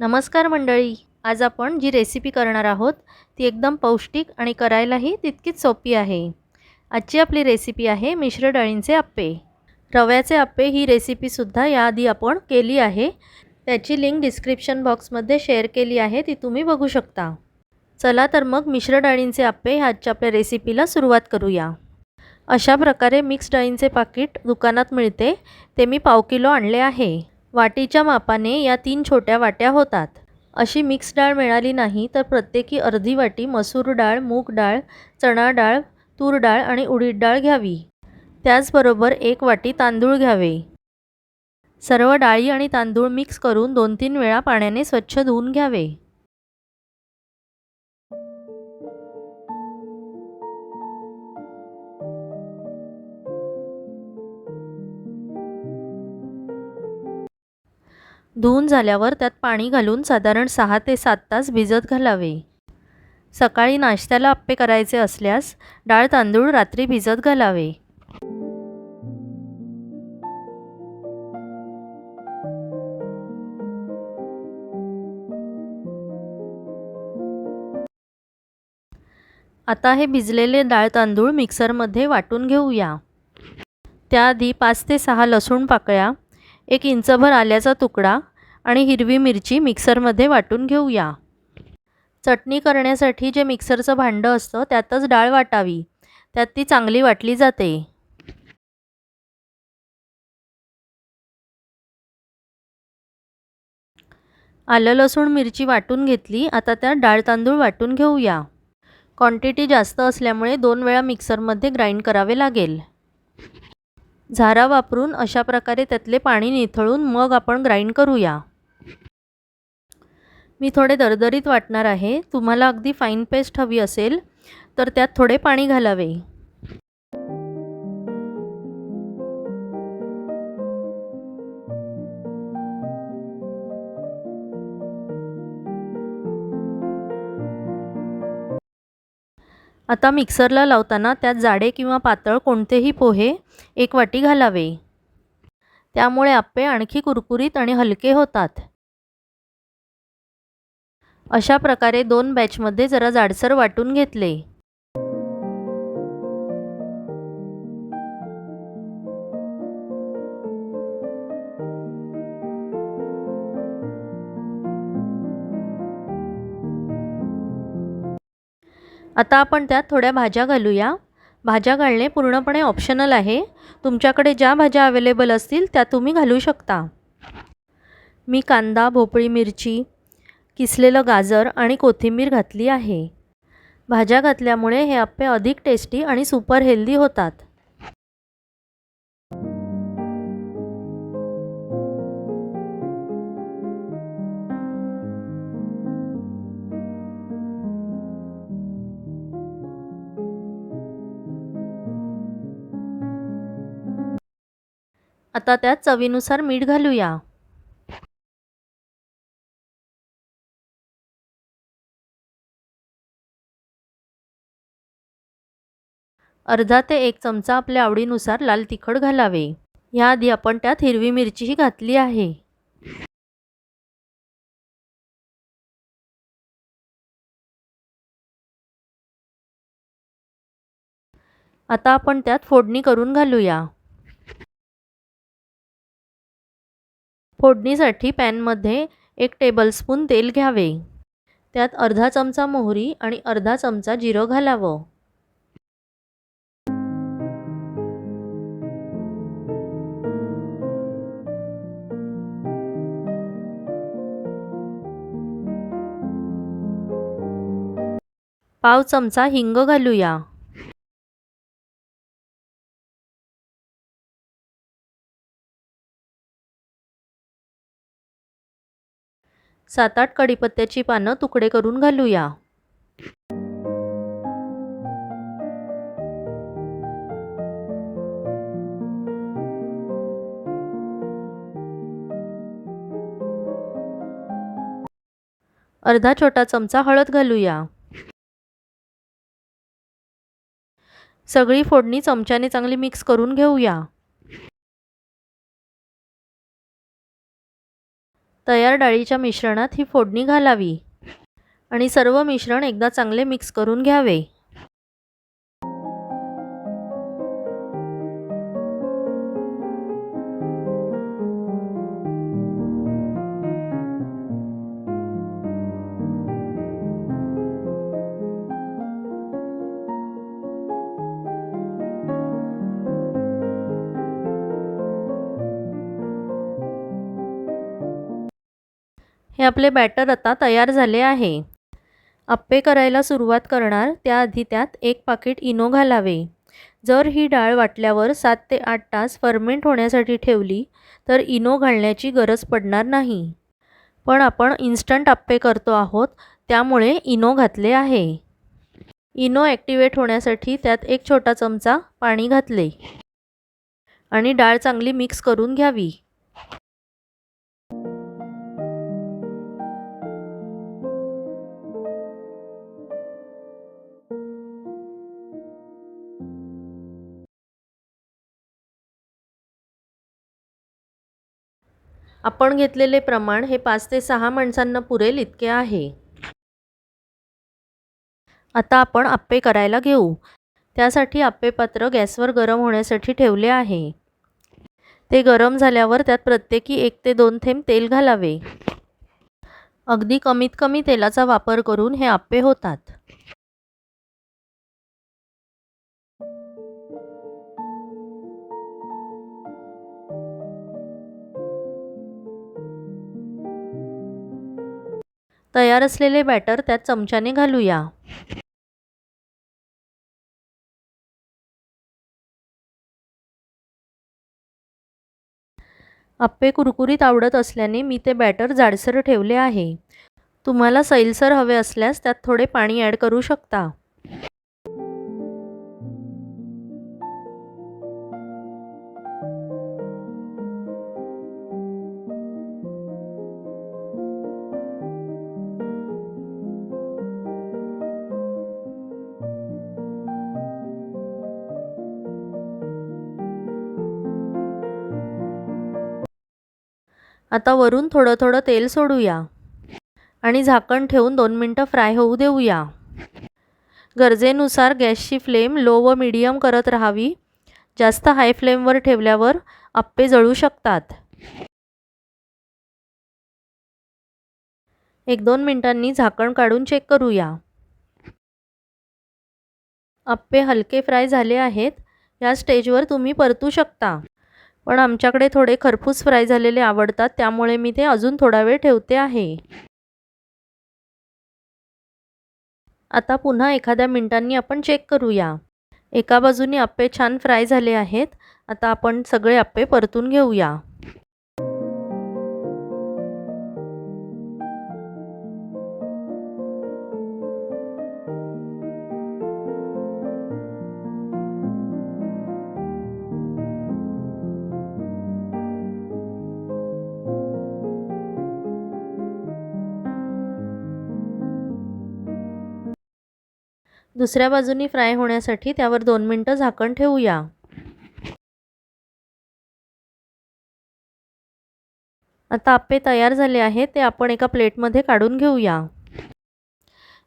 नमस्कार मंडळी आज आपण जी रेसिपी करणार आहोत ती एकदम पौष्टिक आणि करायलाही तितकीच सोपी आहे. आजची आपली रेसिपी आहे मिश्र डाळींचे आप्पे. रव्याचे आप्पे ही रेसिपीसुद्धा याआधी आपण केली आहे. त्याची लिंक डिस्क्रिप्शन बॉक्समध्ये शेअर केली आहे ती तुम्ही बघू शकता. चला तर मग मिश्र डाळींचे आप्पे आजच्या आपल्या रेसिपीला सुरुवात करूया. अशा प्रकारे मिक्स डाळींचे पाकिट दुकानात मिळते ते मी पाव किलो आणले आहे. वाटीच्या मापाने या तीन छोट्या वाट्या होतात. अशी मिक्स डाळ मिळाली नाही तर प्रत्येकी अर्धी वाटी मसूर डाळ मूग डाळ चणा डाळ तूर डाळ आणि उडीद डाळ घ्यावी. त्याचबरोबर एक वाटी तांदूळ घ्यावे. सर्व डाळी आणि तांदूळ मिक्स करून दोन तीन वेळा पाण्याने स्वच्छ धुवून घ्यावे. धुवून झाल्यावर त्यात पाणी घालून साधारण सहा ते सात तास भिजत घालावे. सकाळी नाश्त्याला आप्पे करायचे असल्यास डाळ तांदूळ रात्री भिजत घालावे. आता हे भिजलेले डाळ तांदूळ मिक्सरमध्ये वाटून घेऊया. त्याआधी पाच ते सहा लसूण पाकळ्या एक इंचभर आल्याचा तुकडा आणि हिरवी मिरची मिक्सरमध्ये वाटून घेऊया. चटणी करण्यासाठी जे मिक्सरचं भांडं असतं त्यातच डाळ वाटावी. त्यात ती चांगली वाटली जाते. आलं लसूण मिरची वाटून घेतली आता त्यात डाळ तांदूळ वाटून घेऊया. क्वांटिटी जास्त असल्यामुळे दोन वेळा मिक्सरमध्ये ग्राइंड करावे लागेल. झारा वापरून अशा प्रकारे त्यातले पाणी निथळून मग आपण ग्राइंड करूया. मी थोडे दरदरीत वाटणार आहे. तुम्हाला अगदी फाईन पेस्ट हवी असेल तर त्यात थोडे पाणी घालावे. आता मिक्सरला लावताना त्यात जाडे किंवा पातळ कोणतेही पोहे एक वाटी घालावे. त्यामुळे आप्पे आणखी कुरकुरीत आणि हलके होतात. अशा प्रकारे दोन बॅचमध्ये जरा जाडसर वाटून घेतले. आता आपण त्यात थोड्या भाज्या घालूया. भाज्या घालणे पूर्णपणे ऑप्शनल आहे. तुमच्याकडे ज्या भाज्या अवेलेबल असतील त्या तुम्ही घालू शकता. मी कांदा भोपळी मिरची किसलेलं गाजर आणि कोथिंबीर घातली आहे. भाज्या घातल्यामुळे हे आप्पे अधिक टेस्टी आणि सुपर हेल्दी होतात. आता त्यात चवीनुसार मीठ घालूया. अर्धा ते एक चमचा आपल्या आवडीनुसार लाल तिखट घालावे. याआधी आपण त्यात हिरवी मिरचीही घातली आहे. आता आपण त्यात फोडणी करून घालूया. फोडणीसाठी पॅनमध्ये एक टेबलस्पून तेल घ्यावे. त्यात अर्धा चमचा मोहरी आणि अर्धा चमचा जिरं घालावं. पाव चमचा हिंग घालूया. सात आठ कडीपत्त्याची पानं तुकडे करून घालूया. अर्धा छोटा चमचा हळद घालूया. सगळी फोडणी चमच्याने चांगली मिक्स करून घेऊया. तयार डाळीच्या मिश्रणात ही फोडणी घालावी आणि सर्व मिश्रण एकदा चांगले मिक्स करून घ्यावे. हे आपले बॅटर आता तयार झाले आहे. आप्पे करायला सुरुवात करणार त्याआधी त्यात एक पाकिट इनो घालावे. जर ही डाळ वाटल्यावर सात ते आठ तास फर्मेंट होण्यासाठी ठेवली तर इनो घालण्याची गरज पडणार नाही. पण आपण इन्स्टंट आप्पे करतो आहोत त्यामुळे इनो घातले आहे. इनो ॲक्टिवेट होण्यासाठी त्यात एक छोटा चमचा पाणी घातले. आणि डाळ चांगली मिक्स करून घ्यावी. आपण घेतलेले प्रमाण हे पाच ते सहा माणसांना पुरेल इतके आहे. आता आपण आप्पे करायला घेऊ. त्यासाठी आप्पे पात्र गॅसवर गरम होण्यासाठी ठेवले आहे. ते गरम झाल्यावर त्यात प्रत्येकी एक ते दोन थेंब तेल घालावे. अगदी कमीत कमी तेलाचा वापर करून हे आप्पे होतात. तयार असलेले बॅटर त्यात चमच्याने घालूया. आप्पे कुरकुरीत आवडत असल्याने मी ते बॅटर जाडसर ठेवले आहे. तुम्हाला सैलसर हवे असल्यास त्यात थोडे पाणी ॲड करू शकता. आता वरून थोडं थोडं तेल सोडूया. आणि झाकण ठेवून दोन मिनटं फ्राय होऊ देऊया. गरजेनुसार गॅसची फ्लेम लो व मिडियम करत राहावी. जास्त हाय फ्लेमवर ठेवल्यावर आप्पे जळू शकतात. एक दोन मिनटांनी झाकण काढून चेक करूया. आप्पे हलके फ्राय झाले आहेत. या स्टेजवर तुम्ही परतू शकता. पण आमच्याकडे थोडे खरपूस फ्राय झालेले आवडतात त्यामुळे मी ते अजून थोडा वेळ ठेवते आहे. आता पुन्हा एखाद्या मिनटांनी आपण चेक करूया. एका बाजूने आप्पे छान फ्राय झाले आहेत आता आपण सगळे आप्पे परतून घेऊया. दुसऱ्या बाजूनी फ्राय होण्यासाठी त्यावर दोन मिनटं झाकण ठेवूया. आता आप्पे तयार झाले आहेत ते आपण एका प्लेटमध्ये काढून घेऊया.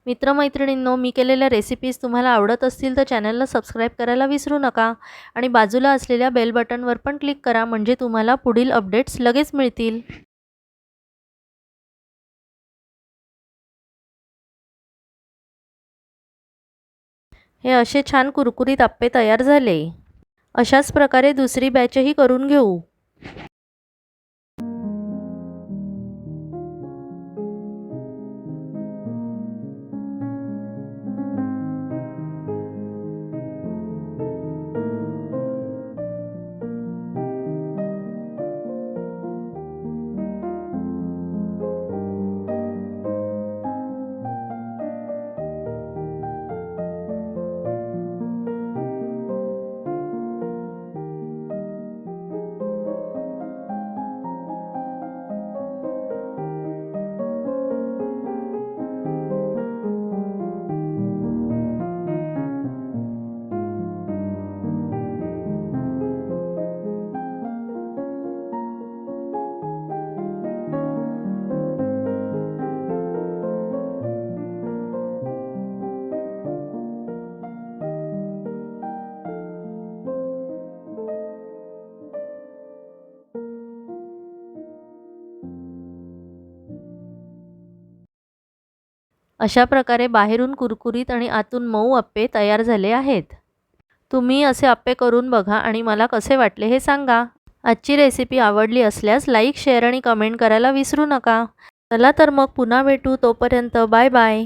मित्रमैत्रिणींनो मी केलेल्या रेसिपीज तुम्हाला आवडत असतील तर चॅनलला सबस्क्राईब करायला विसरू नका आणि बाजूला असलेल्या बेल बटनवर पण क्लिक करा म्हणजे तुम्हाला पुढील अपडेट्स लगेच मिळतील. हे असे छान कुरकुरीत आप्पे तयार झाले. अशाच प्रकारे दुसरी बॅचही करून घेऊ. अशा प्रकारे बाहेरून कुरकुरीत आणि आतून मऊ अप्पे तयार झाले आहेत. तुम्ही असे अप्पे करून बघा आणि मला कसे वाटले हे सांगा. आजची रेसिपी आवडली असल्यास लाईक शेअर आणि कमेंट करायला विसरू नका. चला तर मग पुन्हा भेटू तोपर्यंत बाय बाय